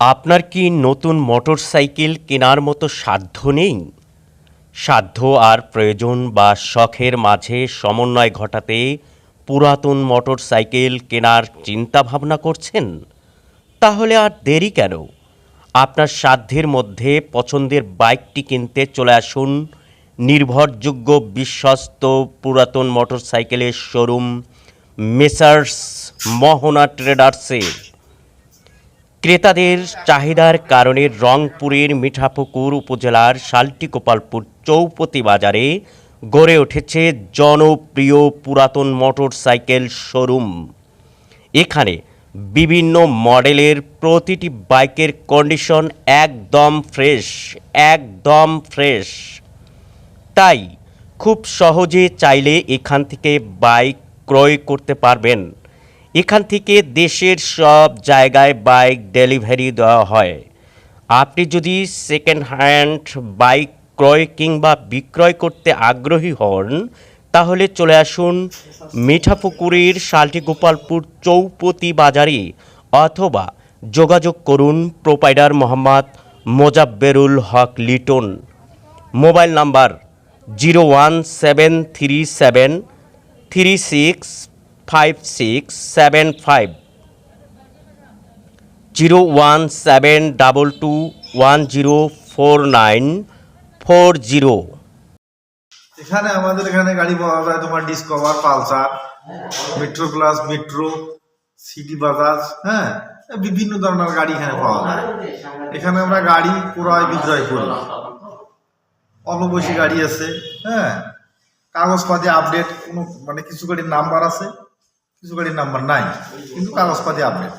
আপনার কি নতুন মোটরসাইকেল কেনার মতো সাধ্য নেই? সাধ্য আর প্রয়োজন বা শখের মাঝে সমন্বয় ঘটাতে পুরাতন মোটরসাইকেল কেনার চিন্তা ভাবনা করছেন? তাহলে আর দেরি কেন? আপনার সাধ্যের মধ্যে পছন্দের বাইকটি কিনতে চলে আসুন। নির্ভরযোগ্য, বিশ্বস্ত, পুরাতন মোটরসাইকেলের শোরুম মেসার্স মোহনা ট্রেডার্সে ক্রেতাদের চাহিদার কারণে রংপুরের মিঠাপুকুর উপজেলার শালটিকোপালপুর চৌপতি বাজারে গড়ে উঠেছে জনপ্রিয় পুরাতন মোটরসাইকেল শোরুম। এখানে বিভিন্ন মডেলের প্রতিটি বাইকের কন্ডিশন একদম ফ্রেশ একদম ফ্রেশ। তাই খুব সহজে চাইলে এখান থেকে বাইক ক্রয় করতে পারবেন। এখান থেকে দেশের সব জায়গায় বাইক ডেলিভারি দেওয়া হয়। আপনি যদি সেকেন্ড হ্যান্ড বাইক ক্রয় কিংবা বিক্রয় করতে আগ্রহী হন, তাহলে চলে আসুন মিঠাপুকুরের শালটিগোপালপুর চৌপতি বাজারে অথবা যোগাযোগ করুন proprietor Mohammad Mozabberul Haque Liton. Mobile number zero one seven three seven three six five six seven five zero one seven double two one zero four nine four zero এখানে আমাদের এখানে গাড়ি পাওয়া যায় তোমার Discover Pulsar Metro Plus Metro City Bajaj হ্যাঁ? বিভিন্ন ধরনের গাড়ি এখানে পাওয়া যায়। এখানে আমরা গাড়ি ক্রয় বিক্রয় করি। অল্প বয়সী গাড়ি আছে হ্যাঁ? কাগজপাতি, আপডেট, কোনো মানে কিছু গাড়ির নাম্বার আছে। কিছু গাড়ির নাম্বার নাই কিন্তু কাগজপাতি আপডেট